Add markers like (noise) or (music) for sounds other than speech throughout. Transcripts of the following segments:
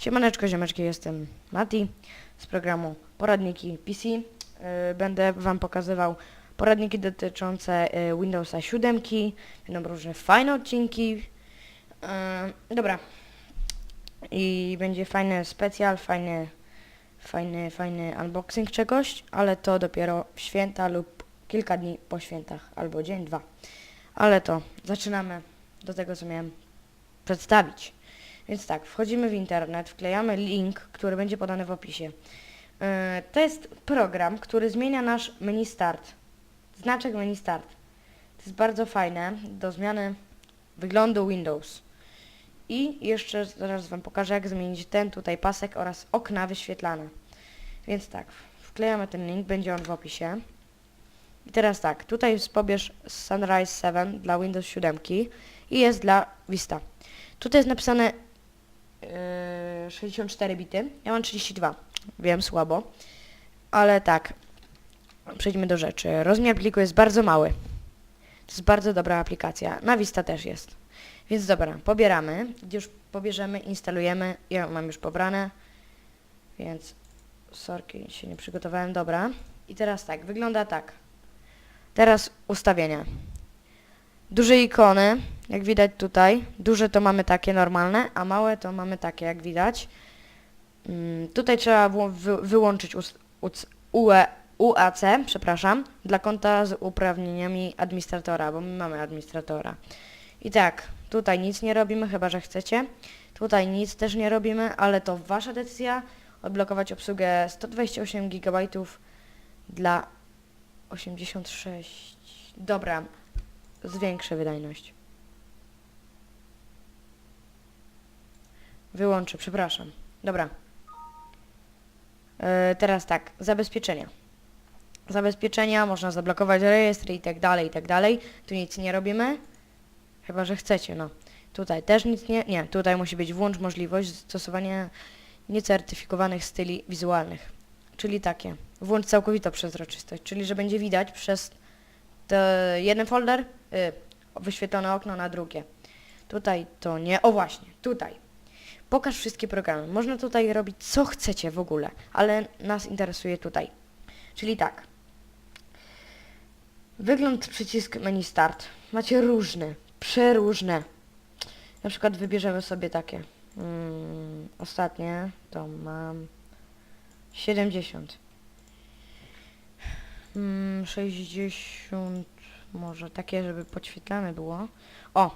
Siemaneczko, ziomeczki, jestem Mati z programu Poradniki PC. Yy, Będę Wam pokazywał poradniki dotyczące yy, Windowsa 7. Będą różne fajne odcinki. Yy, Dobra. I będzie fajny specjal, fajny, fajny, fajny unboxing czegoś, ale to dopiero w święta lub kilka dni po świętach, albo dzień, dwa. Ale to zaczynamy do tego, co miałem przedstawić. Więc tak, wchodzimy w internet, wklejamy link, który będzie podany w opisie. Yy, To jest program, który zmienia nasz menu start. Znaczek menu start. To jest bardzo fajne do zmiany wyglądu Windows. I jeszcze zaraz Wam pokażę, jak zmienić ten tutaj pasek oraz okna wyświetlane. Więc tak, wklejamy ten link, będzie on w opisie. I teraz tak, tutaj pobierz Sunrise 7 dla Windows 7 i jest dla Vista. Tutaj jest napisane yy, 64 bity. Ja mam 32. Wiem, słabo. Ale tak. Przejdźmy do rzeczy. Rozmiar pliku jest bardzo mały. To jest bardzo dobra aplikacja. Na Vista też jest. Więc dobra, pobieramy. Już pobierzemy, instalujemy. Ja mam już pobrane. Więc sorki, się nie przygotowałem. Dobra. I teraz tak, wygląda tak. Teraz ustawienia. Duże ikony, jak widać tutaj. Duże to mamy takie normalne, a małe to mamy takie, jak widać. Mm, tutaj trzeba wło- wy, wyłączyć UE, UAC, przepraszam, dla konta z uprawnieniami administratora, bo my mamy administratora. I tak, tutaj nic nie robimy, chyba że chcecie. Tutaj nic też nie robimy, ale to wasza decyzja. Odblokować obsługę 128 GB dla 86. Dobra, zwiększę wydajność. Wyłączę, przepraszam. Dobra. E, teraz tak, zabezpieczenia. Zabezpieczenia, można zablokować rejestr i tak dalej, i tak dalej. Tu nic nie robimy. Chyba, że chcecie, no. Tutaj też nic nie... Nie, tutaj musi być włącz możliwość stosowania niecertyfikowanych styli wizualnych. Czyli takie. Włącz całkowitą przezroczystość, czyli że będzie widać przez jeden folder, y, wyświetlone okno na drugie. Tutaj to nie, o właśnie, tutaj. Pokaż wszystkie programy. Można tutaj robić co chcecie w ogóle, ale nas interesuje tutaj. Czyli tak. Wygląd przycisk menu start. Macie różne, przeróżne. Na przykład wybierzemy sobie takie. Mm, ostatnie to mam 70. Mm, 60 może takie, żeby podświetlane było. O,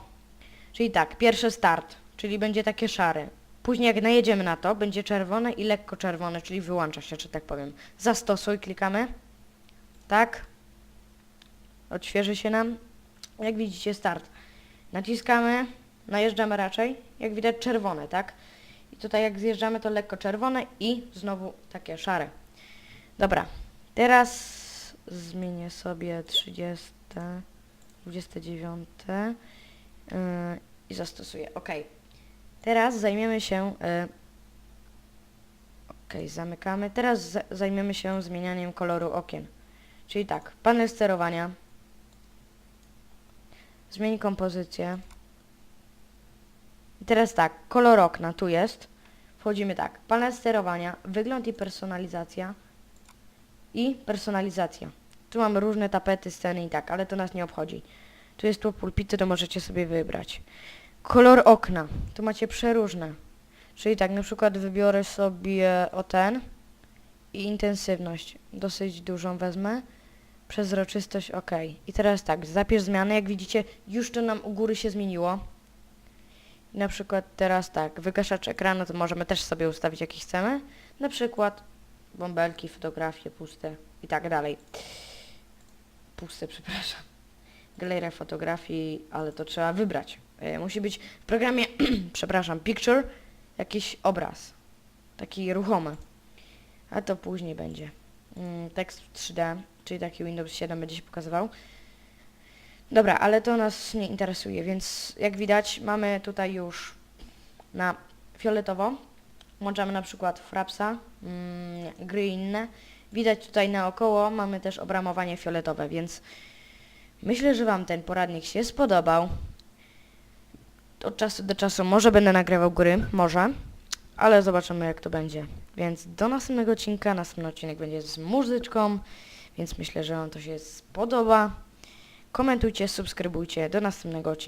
czyli tak, pierwszy start, czyli będzie takie szare. Później jak najedziemy na to, będzie czerwone i lekko czerwone, czyli wyłącza się, czy tak powiem. Zastosuj, klikamy. Tak. Odświeży się nam. Jak widzicie, start. Naciskamy, najeżdżamy raczej. Jak widać czerwone, tak? I tutaj jak zjeżdżamy, to lekko czerwone i znowu takie szare. Dobra, teraz zmienię sobie 30, 29 yy, i zastosuję. OK. Teraz zajmiemy się. Yy, OK, zamykamy. Teraz za- zajmiemy się zmienianiem koloru okien. Czyli tak, panel sterowania. Zmień kompozycję. I teraz tak, kolor okna tu jest. Wchodzimy tak, panel sterowania, wygląd i personalizacja i personalizacja. Tu mamy różne tapety, sceny i tak, ale to nas nie obchodzi. Tu jest tu pulpity, to możecie sobie wybrać. Kolor okna. Tu macie przeróżne. Czyli tak, na przykład wybiorę sobie o ten i intensywność. Dosyć dużą wezmę. Przezroczystość ok. I teraz tak, zapisz zmiany. Jak widzicie, już to nam u góry się zmieniło. Na przykład teraz tak, wygaszacz ekranu to możemy też sobie ustawić jaki chcemy. Na przykład bąbelki, fotografie puste i tak dalej. Puste, (laughs) przepraszam. Galeria fotografii, ale to trzeba wybrać. E, musi być w programie, (clears throat) przepraszam, picture, jakiś obraz. Taki ruchomy. A to później będzie. Mm, tekst w 3D, czyli taki Windows 7 będzie się pokazywał. Dobra, ale to nas nie interesuje, więc jak widać mamy tutaj już na fioletowo. Włączamy na przykład Frapsa, mm, gry inne. Widać tutaj naokoło mamy też obramowanie fioletowe, więc myślę, że Wam ten poradnik się spodobał. Od czasu do czasu może będę nagrywał gry, może. ale zobaczymy jak to będzie. Więc do następnego odcinka, następny odcinek będzie z muzyczką, więc myślę, że Wam to się spodoba. Komentujcie, subskrybujcie, do następnego odcinka.